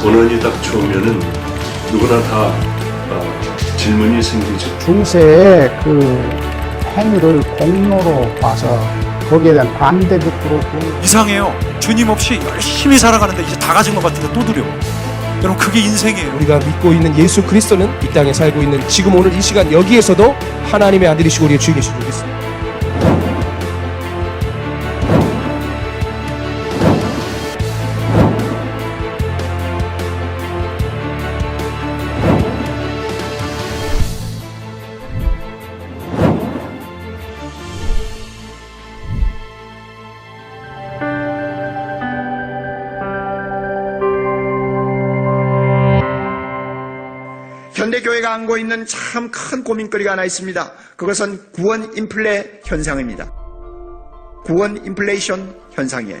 고난이 닥쳐오면은 누구나 다 어, 질문이 생기죠. 중세의 그 행위를 공로로 봐서 거기에 대한 반대도 그렇고 이상해요. 주님 없이 열심히 살아가는데 이제 다 가진 것 같은데 또 두려워. 여러분 그게 인생이에요. 우리가 믿고 있는 예수 그리스도는 이 땅에 살고 있는 지금 오늘 이 시간 여기에서도 하나님의 아들이시고 우리의 주인이시고 믿습니다. 현대교회가 안고 있는 참 큰 고민거리가 하나 있습니다. 그것은 구원 인플레 현상입니다. 구원 인플레이션 현상이에요.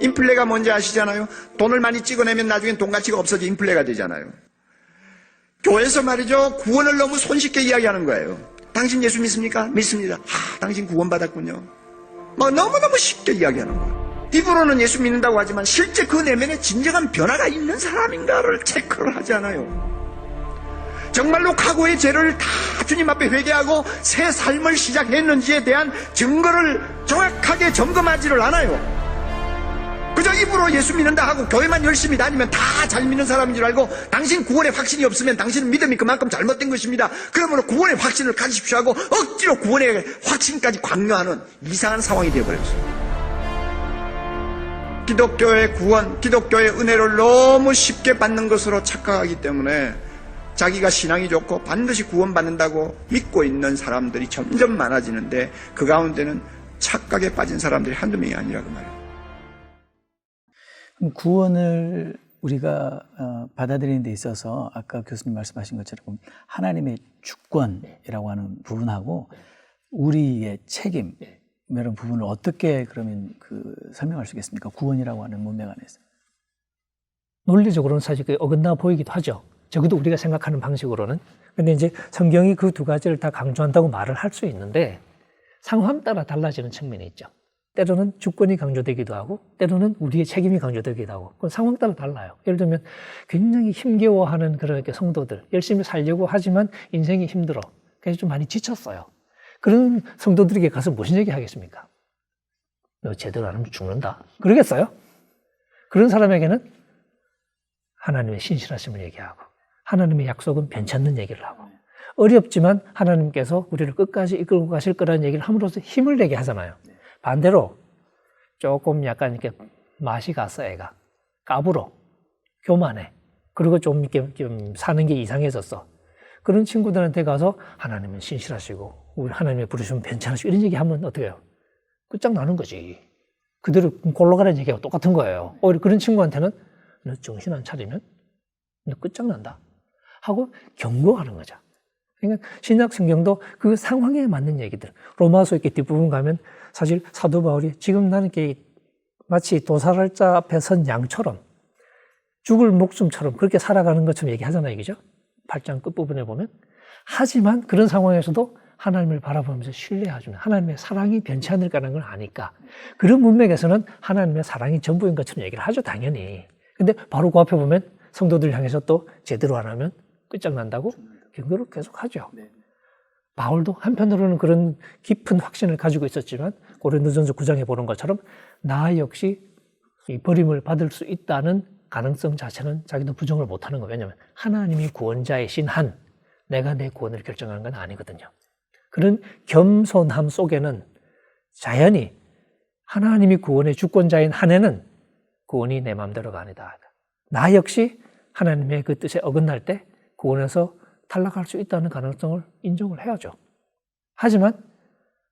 인플레가 뭔지 아시잖아요? 돈을 많이 찍어내면 나중엔 돈 가치가 없어져 인플레가 되잖아요. 교회에서 말이죠. 구원을 너무 손쉽게 이야기하는 거예요. 당신 예수 믿습니까? 믿습니다. 하, 당신 구원받았군요. 막 너무너무 쉽게 이야기하는 거예요. 입으로는 예수 믿는다고 하지만 실제 그 내면에 진정한 변화가 있는 사람인가를 체크를 하지 않아요. 정말로 과거의 죄를 다 주님 앞에 회개하고 새 삶을 시작했는지에 대한 증거를 정확하게 점검하지를 않아요. 그저 입으로 예수 믿는다 하고 교회만 열심히 다니면 다 잘 믿는 사람인 줄 알고 당신 구원의 확신이 없으면 당신은 믿음이 그만큼 잘못된 것입니다. 그러므로 구원의 확신을 가지십시오 하고 억지로 구원의 확신까지 강요하는 이상한 상황이 되어버렸어요. 기독교의 구원, 기독교의 은혜를 너무 쉽게 받는 것으로 착각하기 때문에 자기가 신앙이 좋고 반드시 구원받는다고 믿고 있는 사람들이 점점 많아지는데 그 가운데는 착각에 빠진 사람들이 한두 명이 아니라 그 말이에요. 그럼 구원을 우리가 어, 받아들이는 데 있어서 아까 교수님 말씀하신 것처럼 하나님의 주권이라고 하는 부분하고 우리의 책임 이런 부분을 어떻게 그러면 그 설명할 수 있겠습니까? 구원이라고 하는 문맥 안에서. 논리적으로는 사실 그 어긋나 보이기도 하죠. 적어도 우리가 생각하는 방식으로는. 근데 이제 성경이 그 두 가지를 다 강조한다고 말을 할 수 있는데 상황 따라 달라지는 측면이 있죠. 때로는 주권이 강조되기도 하고 때로는 우리의 책임이 강조되기도 하고 그건 상황 따라 달라요. 예를 들면 굉장히 힘겨워하는 그런 성도들 열심히 살려고 하지만 인생이 힘들어. 그래서 좀 많이 지쳤어요. 그런 성도들에게 가서 무슨 얘기 하겠습니까? 너 제대로 안 하면 죽는다. 그러겠어요? 그런 사람에게는 하나님의 신실하심을 얘기하고 하나님의 약속은 괜찮는 얘기를 하고 어렵지만 하나님께서 우리를 끝까지 이끌고 가실 거라는 얘기를 함으로써 힘을 내게 하잖아요. 반대로 조금 약간 이렇게 맛이 갔어 애가 까불어. 교만해. 그리고 좀 이렇게 좀 사는 게 이상해졌어. 그런 친구들한테 가서 하나님은 신실하시고 우리 하나님의 부르시면 괜찮으시고 이런 얘기 하면 어떻게 해요? 끝장나는 거지. 그대로 골로 가라는 얘기하고 똑같은 거예요. 오히려 그런 친구한테는 너 정신 안 차리면 너 끝장난다 하고 경고하는 거죠. 그러니까 신약 성경도 그 상황에 맞는 얘기들. 로마서 이렇게 뒷부분 가면 사실 사도 바울이 지금 나는 마치 도살자 앞에 선 양처럼 죽을 목숨처럼 그렇게 살아가는 것처럼 얘기하잖아요. 그죠? 8장 끝부분에 보면. 하지만 그런 상황에서도 하나님을 바라보면서 신뢰해주는 하나님의 사랑이 변치 않을 거라는 걸 아니까 그런 문맥에서는 하나님의 사랑이 전부인 것처럼 얘기를 하죠. 당연히. 근데 바로 그 앞에 보면 성도들 향해서 또 제대로 안 하면 끝장난다고 경고를 계속 하죠. 바울도 한편으로는 그런 깊은 확신을 가지고 있었지만 고린도전서 9장에 보는 것처럼 나 역시 이 버림을 받을 수 있다는 가능성 자체는 자기도 부정을 못하는 거예요. 왜냐하면 하나님이 구원자이신 한 내가 내 구원을 결정하는 건 아니거든요. 그런 겸손함 속에는 자연히 하나님이 구원의 주권자인 한해는 구원이 내 마음대로가 아니다. 나 역시 하나님의 그 뜻에 어긋날 때 구원에서 탈락할 수 있다는 가능성을 인정을 해야죠. 하지만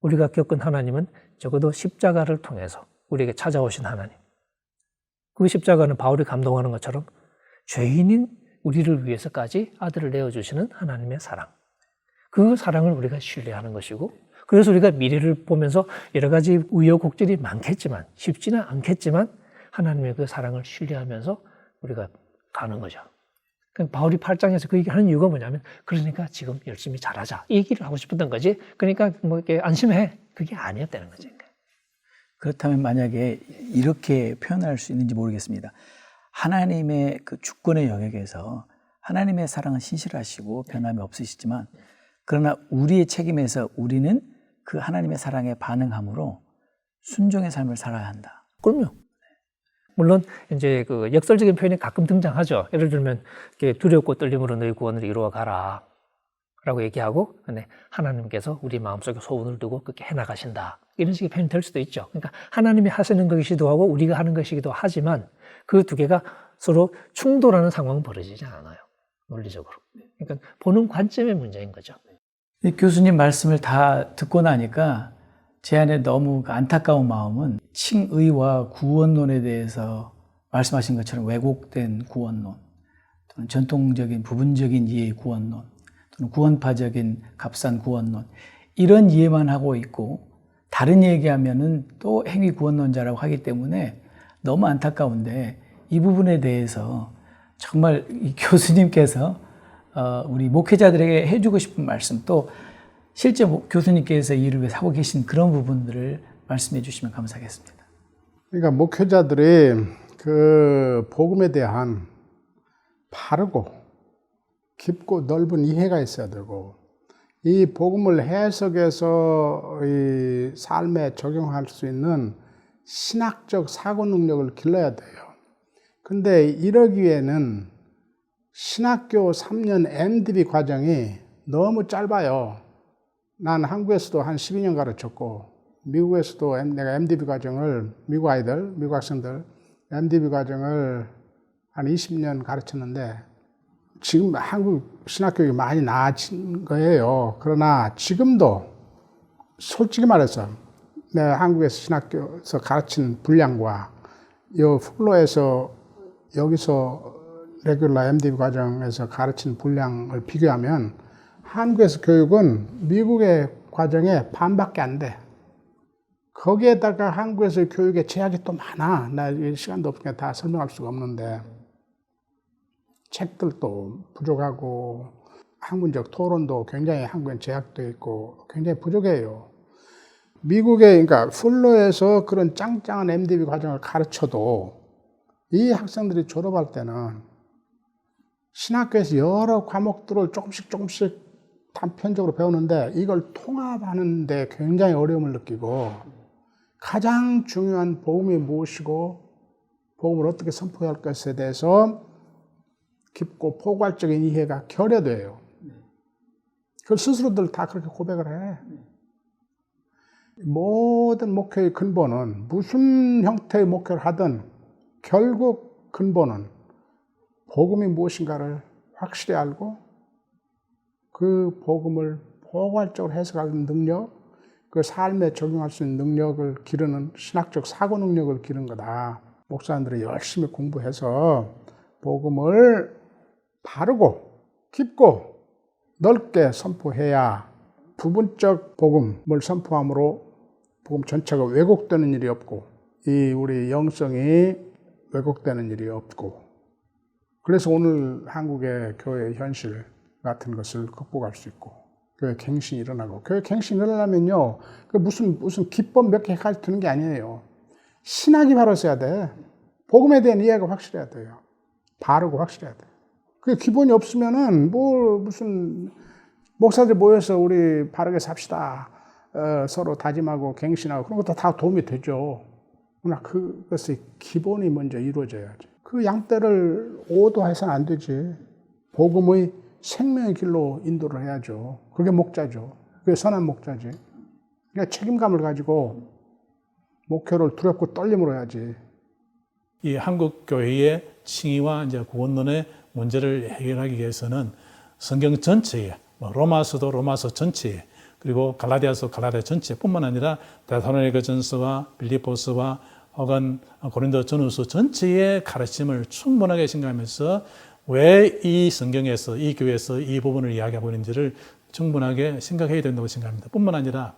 우리가 겪은 하나님은 적어도 십자가를 통해서 우리에게 찾아오신 하나님. 그 십자가는 바울이 감동하는 것처럼 죄인인 우리를 위해서까지 아들을 내어주시는 하나님의 사랑. 그 사랑을 우리가 신뢰하는 것이고, 그래서 우리가 미래를 보면서 여러 가지 우여곡절이 많겠지만, 쉽지는 않겠지만, 하나님의 그 사랑을 신뢰하면서 우리가 가는 거죠. 그러니까 바울이 8장에서 그 얘기 하는 이유가 뭐냐면, 그러니까 지금 열심히 잘하자. 이 얘기를 하고 싶었던 거지. 그러니까 뭐 이렇게 안심해. 그게 아니었다는 거죠. 그렇다면 만약에 이렇게 표현할 수 있는지 모르겠습니다. 하나님의 그 주권의 영역에서 하나님의 사랑은 신실하시고 변함이 없으시지만 그러나 우리의 책임에서 우리는 그 하나님의 사랑에 반응함으로 순종의 삶을 살아야 한다. 그럼요. 물론 이제 그 역설적인 표현이 가끔 등장하죠. 예를 들면 두렵고 떨림으로 너희 구원을 이루어 가라. 라고 얘기하고 근데 하나님께서 우리 마음속에 소원을 두고 그렇게 해나가신다. 이런 식의 표현이 될 수도 있죠. 그러니까 하나님이 하시는 것이기도 하고 우리가 하는 것이기도 하지만 그 두 개가 서로 충돌하는 상황은 벌어지지 않아요. 논리적으로. 그러니까 보는 관점의 문제인 거죠. 이 교수님 말씀을 다 듣고 나니까 제 안에 너무 그 안타까운 마음은 칭의와 구원론에 대해서 말씀하신 것처럼 왜곡된 구원론 또는 전통적인 부분적인 이해의 구원론 또는 구원파적인 값싼 구원론 이런 이해만 하고 있고 다른 얘기하면은 또 행위 구원론자라고 하기 때문에 너무 안타까운데 이 부분에 대해서 정말 이 교수님께서 어, 우리 목회자들에게 해주고 싶은 말씀 또 실제 목- 교수님께서 이를 위해 하고 계신 그런 부분들을 말씀해 주시면 감사하겠습니다. 그러니까 목회자들이 그 복음에 대한 바르고 깊고 넓은 이해가 있어야 되고 이 복음을 해석해서 이 삶에 적용할 수 있는 신학적 사고 능력을 길러야 돼요. 근데 이러기 위해는 신학교 3년 MDB 과정이 너무 짧아요. 난 한국에서도 한 12년 가르쳤고 미국에서도 내가 MDB 과정을 미국 아이들, 미국 학생들 MDB 과정을 한 20년 가르쳤는데 지금 한국 신학교육이 많이 나아진 거예요. 그러나 지금도 솔직히 말해서 내가 한국에서 신학교에서 가르친 분량과 요 플로에서 여기서 레귤라 MDB 과정에서 가르친 분량을 비교하면 한국에서 교육은 미국의 과정의 반밖에 안 돼. 거기에다가 한국에서 교육의 제약이 또 많아. 나 시간도 없으니까 다 설명할 수가 없는데. 책들도 부족하고, 학문적 토론도 굉장히 한국엔 제약도 있고, 굉장히 부족해요. 미국의, 그러니까 풀로에서 그런 짱짱한 MDB 과정을 가르쳐도 이 학생들이 졸업할 때는 신학교에서 여러 과목들을 조금씩 조금씩 단편적으로 배우는데 이걸 통합하는데 굉장히 어려움을 느끼고 가장 중요한 복음이 무엇이고 복음을 어떻게 선포해야 할 것에 대해서 깊고 포괄적인 이해가 결여돼요. 그 스스로들 다 그렇게 고백을 해. 모든 목회의 근본은 무슨 형태의 목회를 하든 결국 근본은 복음이 무엇인가를 확실히 알고 그 복음을 포괄적으로 해석하는 능력, 그 삶에 적용할 수 있는 능력을 기르는 신학적 사고 능력을 기르는 거다. 목사님들이 열심히 공부해서 복음을 바르고 깊고 넓게 선포해야 부분적 복음을 선포함으로 복음 전체가 왜곡되는 일이 없고 이 우리 영성이 왜곡되는 일이 없고 그래서 오늘 한국의 교회 현실 같은 것을 극복할 수 있고 교회 갱신이 일어나고 교회 갱신이 일어나면요 그 무슨 무슨 기법 몇개 가지고 게 아니에요 신학이 바로 써야 돼 복음에 대한 이해가 확실해야 돼요 바르고 확실해야 돼. 그 기본이 없으면은 뭐 무슨 목사들 모여서 우리 바르게 삽시다 어, 서로 다짐하고 갱신하고 그런 것도 다 도움이 되죠. 그러나 그것의 기본이 먼저 이루어져야지. 그 양떼를 오도해서는 안 되지. 복음의 생명의 길로 인도를 해야죠. 그게 목자죠. 그게 선한 목자지. 그러니까 책임감을 가지고 목표를 두렵고 떨림으로 해야지. 이 한국 교회의 칭의와 이제 구원론의 문제를 해결하기 위해서는 성경 전체에 뭐 로마서도 로마서 전체에 그리고 갈라디아서 갈라디아 전체뿐만 아니라 데살로니가 전서와 빌립보서와 혹은 고린도 전후서 전체의 가르침을 충분하게 생각하면서 왜 이 성경에서 이 교회에서 이 부분을 이야기하고 있는지를 충분하게 생각해야 된다고 생각합니다. 뿐만 아니라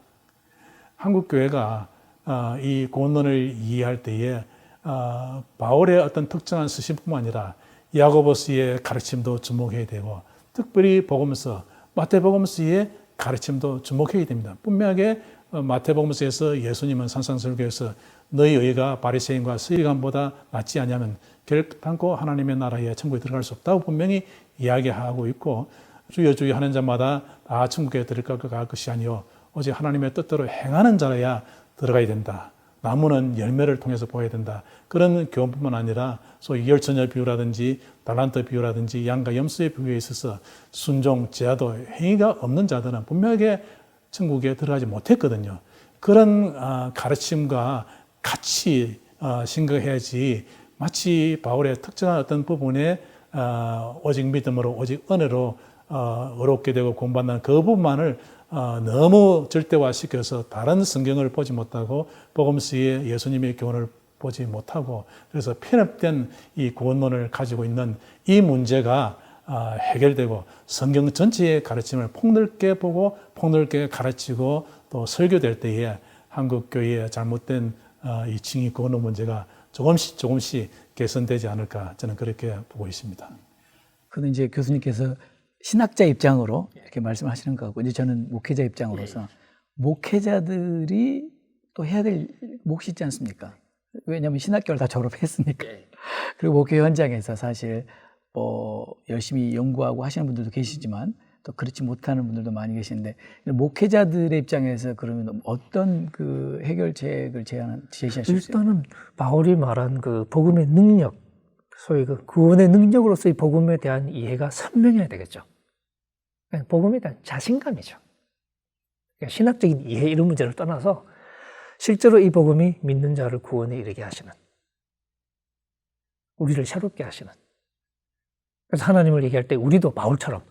한국 교회가 어, 이 구원론을 이해할 때에 어, 바울의 어떤 특정한 수신뿐만 아니라 야고보스의 가르침도 주목해야 되고 특별히 복음서 마태복음서의 가르침도 주목해야 됩니다. 분명하게 어, 마태복음서에서 예수님은 산상설교에서 너희 의가 바리새인과 서기관보다 낫지 않냐면 결단코 하나님의 나라에 천국에 들어갈 수 없다고 분명히 이야기하고 있고 주여 주여 하는 자마다 다 천국에 들어갈 것이 아니요 오직 하나님의 뜻대로 행하는 자라야 들어가야 된다. 나무는 열매를 통해서 보아야 된다. 그런 교훈뿐만 아니라 소위 열처녀 비유라든지 달란트 비유라든지 양과 염소의 비유에 있어서 순종, 제하도 행위가 없는 자들은 분명하게 천국에 들어가지 못했거든요. 그런 아, 가르침과 같이 어, 생각해야지 마치 바울의 특정한 어떤 부분에 어, 오직 믿음으로 오직 은혜로 어, 어렵게 되고 공부한다는 그 부분만을 어, 너무 절대화시켜서 다른 성경을 보지 못하고 복음서의 예수님의 교훈을 보지 못하고 그래서 편협된 이 구원론을 가지고 있는 이 문제가 아, 해결되고 성경 전체의 가르침을 폭넓게 보고 폭넓게 가르치고 또 설교될 때에 한국 교회의 잘못된 아, 이 칭의 구원론 문제가 조금씩 조금씩 개선되지 않을까 저는 그렇게 보고 있습니다. 그는 이제 교수님께서 신학자 입장으로 이렇게 말씀하시는 거고 이제 저는 목회자 입장으로서 목회자들이 또 해야 될 몫이 있지 않습니까? 왜냐하면 신학교를 다 졸업했으니까. 그리고 목회 현장에서 사실 뭐 열심히 연구하고 하시는 분들도 계시지만 또 그렇지 못하는 분들도 많이 계시는데 목회자들의 입장에서 그러면 어떤 그 해결책을 제안 제시하실 수 있어요? 일단은 바울이 말한 그 복음의 능력, 소위 그 구원의 능력으로서의 복음에 대한 이해가 선명해야 되겠죠. 복음에 대한 자신감이죠. 그러니까 신학적인 이해 이런 문제를 떠나서 실제로 이 복음이 믿는 자를 구원에 이르게 하시는, 우리를 새롭게 하시는. 그래서 하나님을 얘기할 때 우리도 바울처럼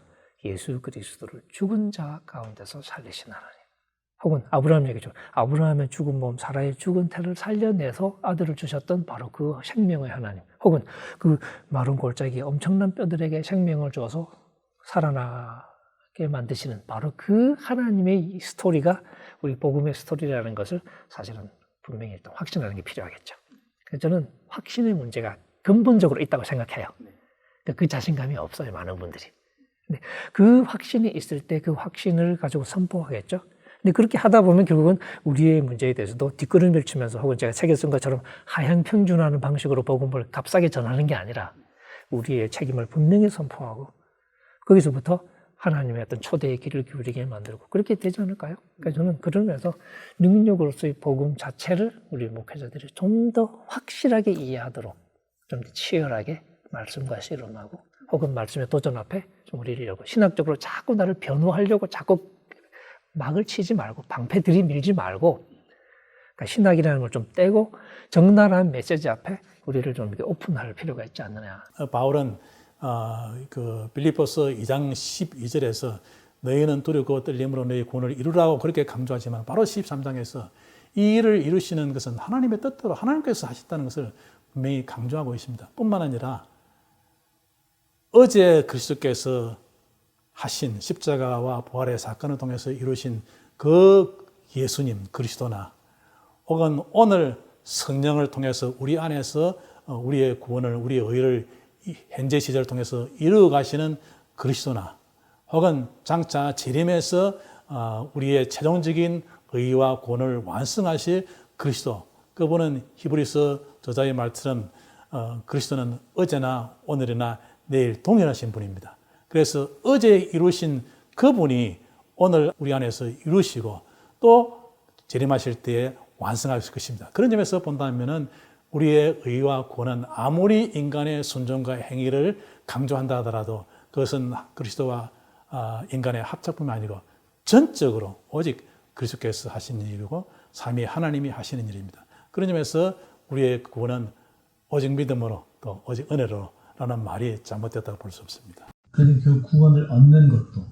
예수 그리스도를 죽은 자 가운데서 살리신 하나님. 혹은 아브라함 얘기죠. 아브라함의 죽은 몸, 사라의 죽은 태를 살려내서 아들을 주셨던 바로 그 생명의 하나님. 혹은 그 마른 골짜기 엄청난 뼈들에게 생명을 줘서 살아나게 만드시는 바로 그 하나님의 이 스토리가 우리 복음의 스토리라는 것을 사실은 분명히 일단 확신하는 게 필요하겠죠. 그래서 저는 확신의 문제가 근본적으로 있다고 생각해요. 그러니까 그 자신감이 없어요, 많은 분들이. 근데 그 확신이 있을 때 그 확신을 가지고 선포하겠죠. 근데 그렇게 하다 보면 결국은 우리의 문제에 대해서도 뒷걸음질 치면서 혹은 제가 책에 쓴 것처럼 하향 평준하는 방식으로 복음을 값싸게 전하는 게 아니라 우리의 책임을 분명히 선포하고 거기서부터 하나님의 어떤 초대의 길을 기울이게 만들고 그렇게 되지 않을까요? 그러니까 저는 그러면서 능력으로서의 복음 자체를 우리 목회자들이 좀 더 확실하게 이해하도록 좀 더 치열하게 말씀과 씨름하고 혹은 말씀의 도전 앞에 좀 우리를 열고 신학적으로 자꾸 나를 변호하려고 자꾸 막을 치지 말고 방패 들이밀지 말고 그러니까 신학이라는 걸 좀 떼고 적나라한 메시지 앞에 우리를 좀 이렇게 오픈할 필요가 있지 않느냐. 어, 바울은 어, 그 빌립보서 2장 12절에서 너희는 두렵고 떨림으로 너희 구원을 이루라고 그렇게 강조하지만 바로 13장에서 이 일을 이루시는 것은 하나님의 뜻대로 하나님께서 하셨다는 것을 분명히 강조하고 있습니다. 뿐만 아니라 어제 그리스도께서 하신 십자가와 부활의 사건을 통해서 이루신 그 예수님 그리스도나 혹은 오늘 성령을 통해서 우리 안에서 어, 우리의 구원을 우리의 의를 이 현재 시절을 통해서 이루어 가시는 그리스도나 혹은 장차 재림에서 어, 우리의 최종적인 의와 구원을 완성하실 그리스도 그분은 히브리서 저자의 말처럼 어, 그리스도는 어제나 오늘이나 내일 동일하신 분입니다. 그래서 어제 이루신 그분이 오늘 우리 안에서 이루시고 또 재림하실 때에 완성하실 것입니다. 그런 점에서 본다면은 우리의 의와 구원은 아무리 인간의 순종과 행위를 강조한다 하더라도 그것은 그리스도와 아, 인간의 합작품이 아니고 전적으로 오직 그리스도께서 하신 일이고 삼위 하나님이 하시는 일입니다. 그런 점에서 우리의 구원은 오직 믿음으로 또 오직 은혜로 라는 말이 잘못됐다고 볼 수 없습니다. 그런데 그 구원을 얻는 것도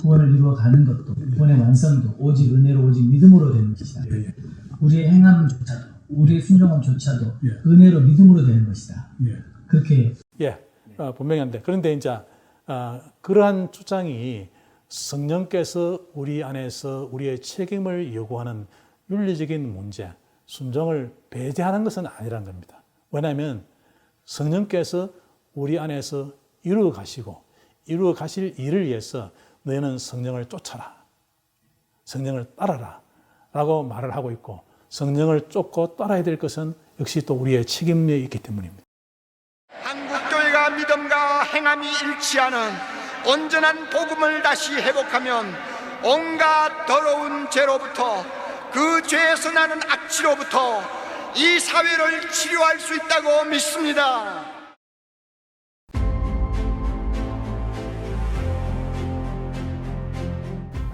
구원을 이루어 가는 것도 구원의 완성도 오직 은혜로 오직 믿음으로 되는 것이다. 우리의 행함조차도 우리의 순종함조차도 은혜로 믿음으로 되는 것이다. 그렇게 예, 어, 분명히 한데 그런데 이제 어, 그러한 주장이 성령께서 우리 안에서 우리의 책임을 요구하는 윤리적인 문제, 순종을 배제하는 것은 아니라는 겁니다. 왜냐하면 성령께서 우리 안에서 이루어 가시고 이루어 가실 일을 위해서 너희는 성령을 쫓아라. 성령을 따라라 라고 말을 하고 있고 성령을 쫓고 따라야 될 것은 역시 또 우리의 책임에 있기 때문입니다. 한국교회가 믿음과 행함이 일치하는 온전한 복음을 다시 회복하면 온갖 더러운 죄로부터 그 죄에서 나는 악취로부터 이 사회를 치료할 수 있다고 믿습니다.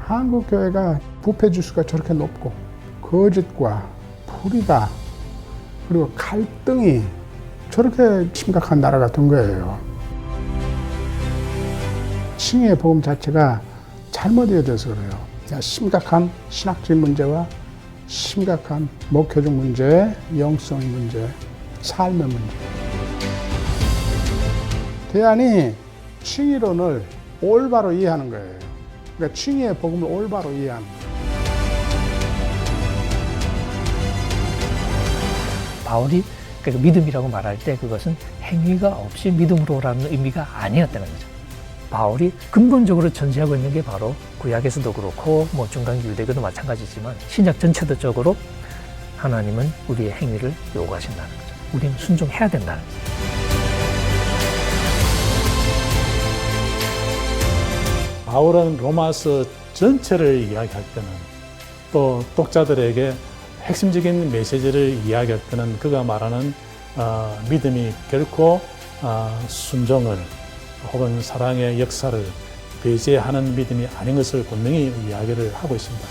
한국 교회가 부패 지수가 저렇게 높고 거짓과 불의가 그리고 갈등이 저렇게 심각한 나라가 된 거예요. 칭의의 복음 자체가 잘못 이어져서 그래요. 심각한 신학적 문제와 심각한 목회적 문제, 영성 문제, 삶의 문제. 대안이 칭의론을 올바로 이해하는 거예요. 그러니까 칭의의 복음을 올바로 이해하는 거예요. 바울이 그 믿음이라고 말할 때 그것은 행위가 없이 믿음으로라는 의미가 아니었다는 거죠. 바울이 근본적으로 전제하고 있는 게 바로 구약에서도 그렇고 뭐 중간길대교도 마찬가지지만 신약 전체적으로 하나님은 우리의 행위를 요구하신다는 거죠. 우리는 순종해야 된다는 거죠. 바울은 로마서 전체를 이야기할 때는 또 독자들에게 핵심적인 메시지를 이야기할 때는 그가 말하는 어, 믿음이 결코 어, 순종을 혹은 사랑의 역사를 배제하는 믿음이 아닌 것을 분명히 이야기를 하고 있습니다.